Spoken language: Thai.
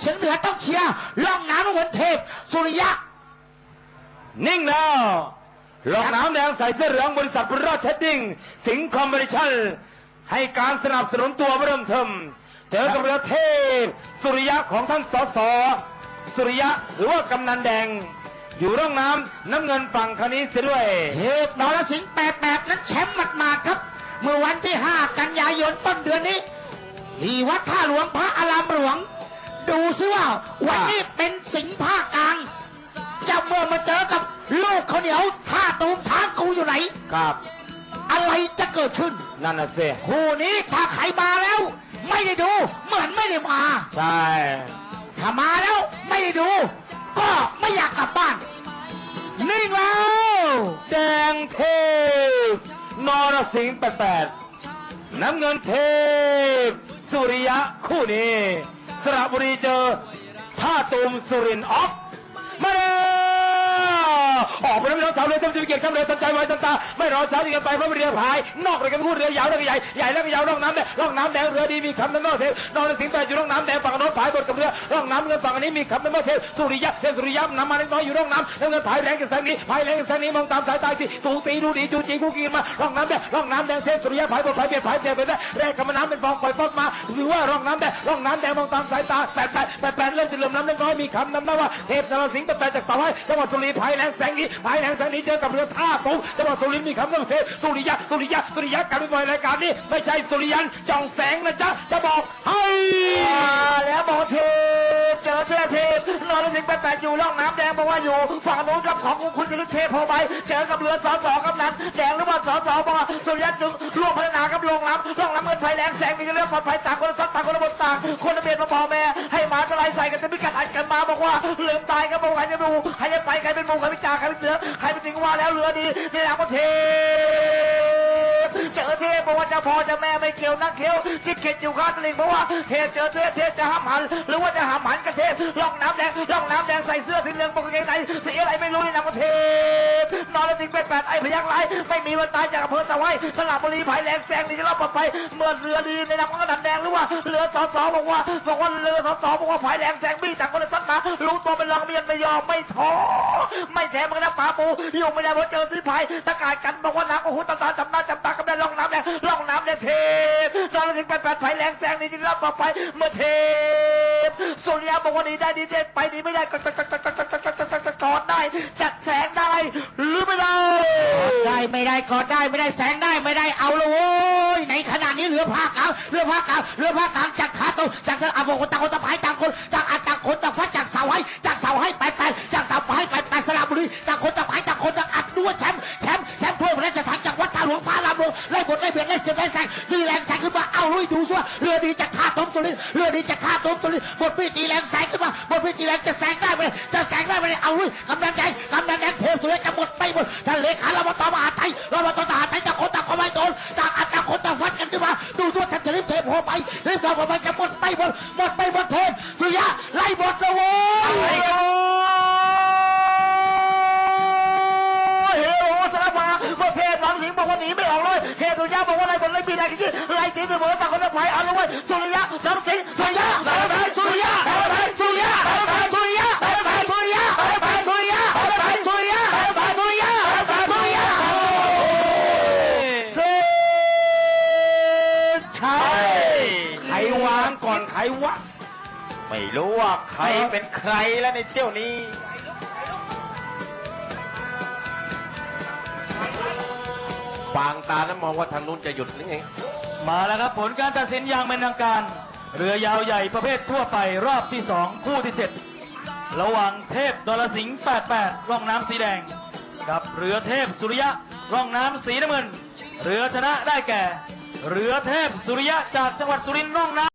เฉียงเหนือต้องเชียร์ล่องน้ำน้ำเงินเทพ สุริยะ นิ่งแล้วรองน้ำแดงใส่เสื้อเหลืองบริษัทบุญรอดเทดดิ้งสิงห์คอมเมอร์ชั่นให้การสนับสนุนตัวเริ่มเทิมเจอกับเรือเทพ สุริยะของท่านสสสุริยะหรือว่ากำนันแดง อยู่ร่องน้ำน้ำเงินฝั่งคันนี้เสียด้วยเทพนรสิงห์แปดแปดนั้นแชมป์หมาดๆครับ เมื่อวันที่ 5 กันยายนต้นเดือนนี้ที่วัดท่าหลวงพระอารามหลวง ดูซิว่า วันนี้เป็นสิงห์ภาคกลางจะเมื่อมาเจอกับลูกเขาวเหนียวท่าตูมช้างกูอยู่ไหน ครับ อะไรจะเกิดขึ้น นั่นน่ะสิคู่นี้ถ้าใครมาแล้ว ไม่ได้ดูเหมือนไม่ได้มา ใช่ ถ้ามาแล้วไม่ได้ดู ก็ไม่อยากกลับบ้าน นิ่งแล้ว แดงเทพนรสิงห์แปดแปดน้ำเงินเทพ สุริยะคู่นี้ สระบุรีเจอท่าตูมสุรินทร์ออฟมาเลย ออกไปแล้วพี่น้องสาวเรือจำจุเกียรติจำเรือสนใจไว้ตั้งตาไม่รอช้าที่กันไปเพราะเรือพาย นอกเรือกันพูดเรือยาวแล้วก็ใหญ่ใหญ่แล้วก็ยาวร่องน้ำแดงร่องน้ำแดงเรือดีมีคำน้ำนอกเทพนรสิงแปดอยู่ร่องน้ำแดงฝั่งโน้นพายบนกับเรือร่องน้ำเงินฝั่งนี้มีคำน้ำนอกเทพสุริยะเทพสุริยะน้ำมาเล็กน้อยอยู่ร่องน้ำแล้วเงินพายแรงกันแสงนี้พายแรงกันแสงนี้มองตามสายตาสิตูตีดูดีจูจีกูกินมาร่องน้ำแดงร่องน้ำแดงเทพสุริยะพายบนพายเบียดพายเสียไปได้แรกกับน้ำเป็นฟองปล่อยฟอกมา หรือว่าร่องน้ำแดงร่องน้ำแดงมองตามสายตาแปดแปดแปดแปดเริ่มจะเริ่มน้ำเล็กน้อยมีคำนำหน้าว่าเทพนรสิงห์แปดแปดจากเสาให้จังหวัดสุรินทร์พายแรงแสงงนี้พายแรงแสงนี้เจอกับเรือท่าตูจังหวัดสุรินทร์มีคำต้องเสสุริยะสุริยะสุริยะการเป็นบอยรายการนี้ไม่ใช่สุริยันจ่องแสงนะจ๊ะจะบอกให้แล้วบอกเธอ แปดอยู่ร่องน้ำแดงบอกว่าอยู่ฝั่งโน้นกับของคุณจริเทพพอไปเจอกับเรือสอสอกำนันแดงหรือว่าสอสอบอกสุริยันจึงร่วมพัฒนากับลงน้ำร่องน้ำเงินไฟแรงแสงมีเรื่องปลอดภัยต่างคนละซัดต่างคนละบนต่างคนละเบียดมาบอแม่ให้หมาจะไลใส่กันจะมีการอัดกันมาบอกว่าเรือตายก็บอกใครจะดูใครจะไปใครเป็นมูใครเป็นจ่าใครเป็นเสือใครเป็นสิงว่าแล้วเรือดีในนามขอเท อเทพบอกว่าจะพ่อจะแม่ไม่เกี่ยวนักเขียวจิตเข็ดอยู่ข้างตลิ่งเพราะว่าเทพเจอเทพเทพจะห้ามหัน หรือว่าจะห้ามหันกับเทพล่องน้ำแดงล่องน้ำแดงใส่เสื้อสีเหลืองปกกางเกงในสีอะไรไม่รู้ในนามของเทพนอนแล้วสิงเป็นแปดไอ้พยักไรไม่มีวันตายจากอำเภอตะไว้สลับบุรีภายแรงแซงนี่จะรอบปลอดภัยเมื่อเรือดีในนามของกระดันแดงหรือว่าเรือสอสอบอกว่าบอกว่าเรือสอสอบอกว่าภายแรงแซงบี้ต่างคนละซัดมารู้ตัวเป็นรองเมียนไม่ยอมไม่ท้อไม่แถมมันนะปลาปูอยู่ไม่ได้เพราะเจอที่ภายตะกายกันบอกว่าน้ำโอ้โหตำตาจำหน้าจำตากับได้ล่องน้ำแดงล่องน้ำเนี่ยเทพสารสิงไปแปดไผ่แรงแสงนี้ที่รับมาไปเมื่อเทพสุริยะบอกว่าดีได้ดีเด่นไปดีไม่ได้ก็กัดไดกัดจัดกัดงไดกัดกัดกัดกัด้ไดกัดกัดกัดกัดไดกัดกัดกัดงไดกัดกัดกัดกัดกัดกัดกัดกัดกัดกัดกัดกัดกัดกัดกัดกัดกัดกัดกัดกขาตรกัดกอาบอกต่างคนต่างไผ่ต่างคนต่างอัดต่างคนต่างฟัดจากเสาให้จากกัดกัดกัดกัดกัดกัดกัดกัดลับบุรีต่างคนต่างไผ่ต่างคนต่างอัดดกัดกัดกัดกัดกัดกัดกัดกัดกัดกัดกัดกัดกัดชมป์ เอาเรือดีจะฆ่าต้มสุรินเรือดีจะฆ่าต้มสุรินบทพี่ตีแรงแสงขึ้นมาบทพี่ตีแรงจะแสงได้ไหมจะแสงได้ไหมเอาลุยกำลังใจกำลังแดงเทพสุริยะจะหมดไปหมดทะเลขาเรามาต่อมหาไทยเรามาต่อทหารไทยตะโคนต่างคอมไมโดนต่างอัตต่าคนตะฟัดกันขึ้นมาดูทั่วท่านจะรีบเทพพอไปรีบสอบพอไปจะหมดไปหมดหมดไปหมดเทพสุริยะไล่หมดเลยโว้ย เฮโรสารมาเมื่อเทพนอนสิง หนีไม่ออกเลยเทพสุยะบอกว่าไล่บนไล่ปีไล่กี่ไล่ตีเสมอต่างคนต่างไปเอาเลยเว้ยสุริยะนอนสิงสุริยะนอนสิงห์สุริยะนอนสิงห์สุริยะนอนสิงห์สุริยะนอนสิงห์สุริยะนอนสิงห์สุริยะนอนสิงห์สุริยะนอนสิงห์สุริยะนอนสิงห์สุริยะเซชัยใครวางก่อนใครวะไม่รู้ว่าใครเป็นใครแล้วในเที่ยวนี้ ฟางตานั้นมองว่าทางนู้นจะหยุดหรือไงมาแล้วครับผลการตัดสินอย่างเป็นทางการ เรือยาวใหญ่ประเภททั่วไปรอบที่ 2 คู่ที่ 7 ระหว่างเทพดลสิงห์88 ร่องน้ำสีแดง กับเรือเทพสุริยะ ร่องน้ำสีน้ำเงิน เรือชนะได้แก่ เรือเทพสุริยะจากจังหวัดสุรินทร์ร่องน้ำ